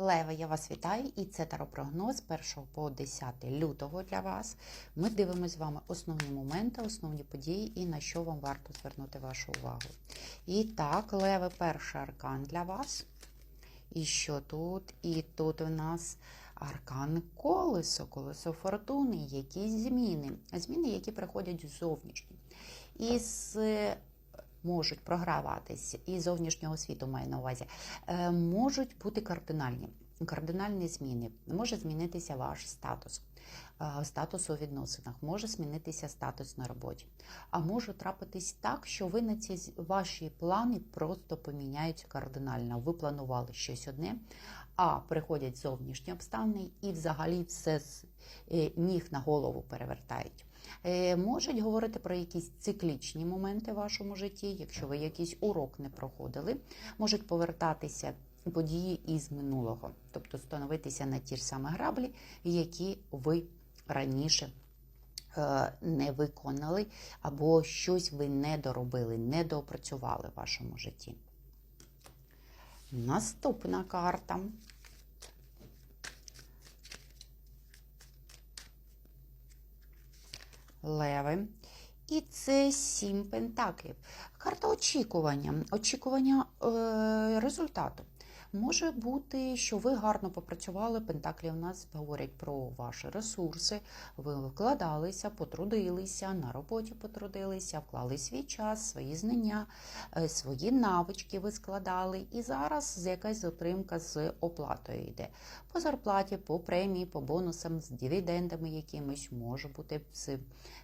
Лева, я вас вітаю, і це таропрогноз 1 по 10 лютого для вас. Ми дивимося з вами основні моменти, основні події і на що вам варто звернути вашу увагу. І так, Леви, перший аркан для вас. І що тут? І тут у нас аркан колесо, колесо фортуни, якісь зміни. Зміни, які приходять ззовнішні. Із можуть програватись і зовнішнього світу маю на увазі, е, можуть бути кардинальні. Кардинальні зміни. Може змінитися ваш статус, е, статус у відносинах, може змінитися статус на роботі. А може трапитись так, що ви на ці ваші плани просто поміняються кардинально. Ви планували щось одне, а приходять зовнішні обставини і взагалі все з е, ніг на голову перевертають. Е, Можуть говорити про якісь циклічні моменти в вашому житті, якщо ви якийсь урок не проходили, можуть повертатися події із минулого, тобто становитися на ті ж самі граблі, які ви раніше е, не виконали, або щось ви не доробили, не доопрацювали в вашому житті. Наступна карта. Леви. І це сім пентаклів. Карта очікування, очікування е, результату. Може бути, що ви гарно попрацювали. Пентаклі у нас говорять про ваші ресурси. Ви вкладалися, потрудилися, на роботі потрудилися, вклали свій час, свої знання, е, свої навички ви складали. І зараз якась затримка з оплатою йде. По зарплаті, по премії, по бонусам, з дивідендами якимось, може бути з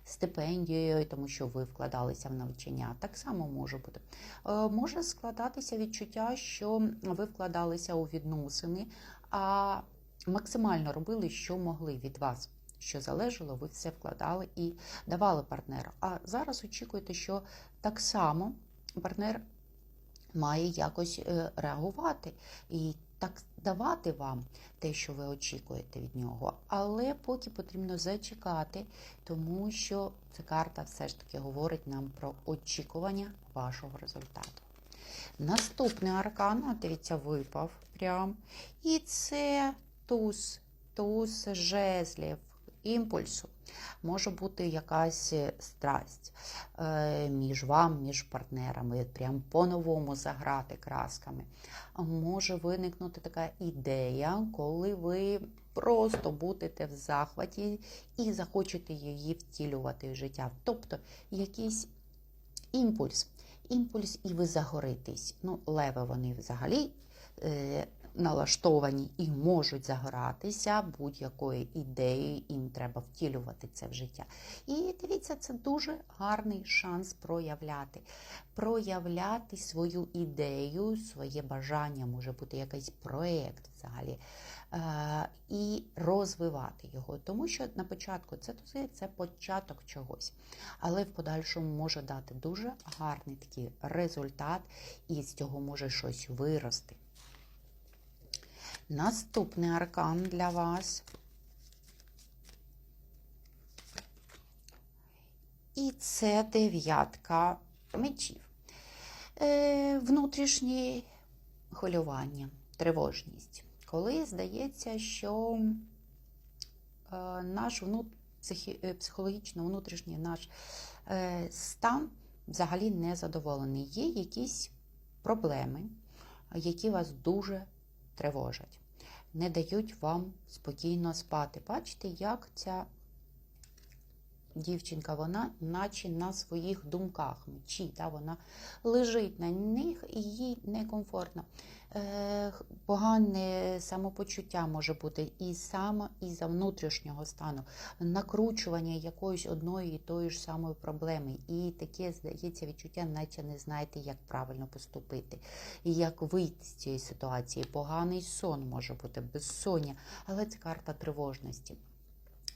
стипендією, тому що ви вкладалися в навчання. Так само може бути. Е, Може складатися відчуття, що ви вкладалися у відносини, а максимально робили, що могли від вас. Що залежало, ви все вкладали і давали партнеру. А зараз очікуєте, що так само партнер має якось е, реагувати і так давати вам те, що ви очікуєте від нього. Але поки потрібно зачекати, тому що ця карта все ж таки говорить нам про очікування вашого результату. Наступний аркан, а дивіться, випав прям. І це туз, туз жезлів, імпульсу. Може бути якась страсть е, між вам, між партнерами, прям по-новому заграти красками. Може виникнути така ідея, коли ви просто будете в захваті і захочете її втілювати в життя. Тобто якийсь імпульс. Імпульс, і ви загоритесь. Ну, леви вони взагалі е, налаштовані і можуть загоратися будь-якою ідеєю, їм треба втілювати це в життя. І дивіться, це дуже гарний шанс проявляти. Проявляти свою ідею, своє бажання, може бути якийсь проєкт взагалі. Е, і розвивати його, тому що на початку це тузи, це початок чогось, але в подальшому може дати дуже гарний такий результат, і з цього може щось вирости. Наступний аркан для вас. І це дев'ятка мечів. Е, внутрішнє хвилювання, тривожність. Коли здається, що е, наш внут, е, психологічно внутрішній наш е, стан взагалі не задоволений. Є якісь проблеми, які вас дуже тривожать, не дають вам спокійно спати. Бачите, як ця дівчинка, вона наче на своїх думках мечі, да, вона лежить на них і їй некомфортно. Е, Погане самопочуття може бути і саме із-за внутрішнього стану, накручування якоїсь одної і тої ж самої проблеми. І таке, здається, відчуття, наче не знаєте, як правильно поступити, і як вийти з цієї ситуації. Поганий сон може бути, безсоння, але це карта тривожності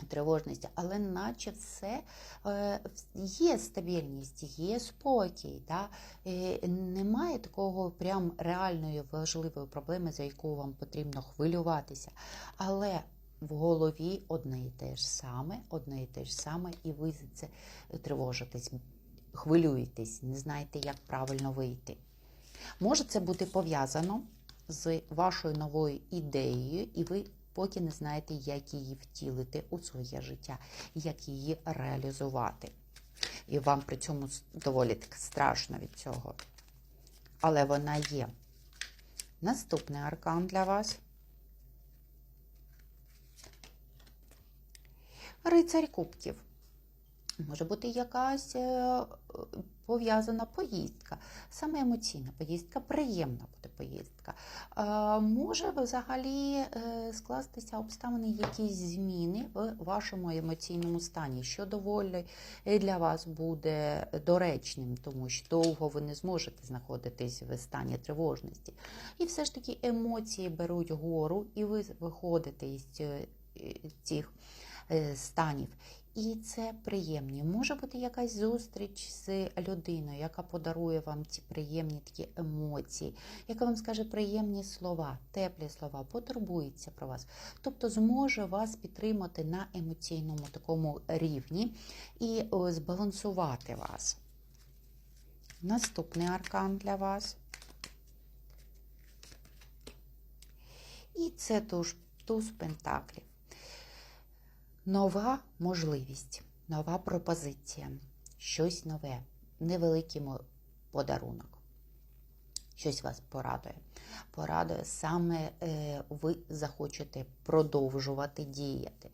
тривожності, але наче все е, є стабільність, є спокій. Да? Е, Немає такого прям реальної важливої проблеми, за яку вам потрібно хвилюватися. Але в голові одне і те ж саме, одне і те ж саме, і ви за це тривожитесь, хвилюєтесь, не знаєте, як правильно вийти. Може це бути пов'язано з вашою новою ідеєю, і ви поки не знаєте, як її втілити у своє життя, як її реалізувати. І вам при цьому доволі так страшно від цього. Але вона є. Наступний аркан для вас. Рицарь кубків. Може бути якась е, пов'язана поїздка, саме емоційна поїздка, приємна буде поїздка. Е, Може взагалі е, скластися обставини, якісь зміни в вашому емоційному стані, що доволі для вас буде доречним, тому що довго ви не зможете знаходитись в стані тривожності. І все ж таки емоції беруть гору, і ви виходите із цих станів. І це приємні. Може бути якась зустріч з людиною, яка подарує вам ці приємні такі емоції, яка вам скаже приємні слова, теплі слова, потурбується про вас. Тобто зможе вас підтримати на емоційному такому рівні і збалансувати вас. Наступний аркан для вас. І це туз, туз пентаклів. Нова можливість, нова пропозиція, щось нове, невеликий подарунок. Щось вас порадує. Порадує саме е, ви захочете продовжувати діяти.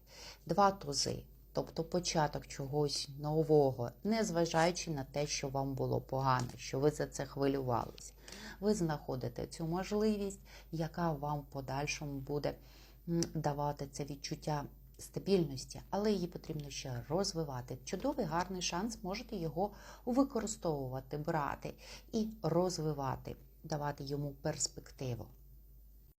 Два тузи, тобто початок чогось нового, незважаючи на те, що вам було погано, що ви за це хвилювалися. Ви знаходите цю можливість, яка вам в подальшому буде давати це відчуття стабільності, але її потрібно ще розвивати. Чудовий гарний шанс, можете його використовувати, брати і розвивати, давати йому перспективу.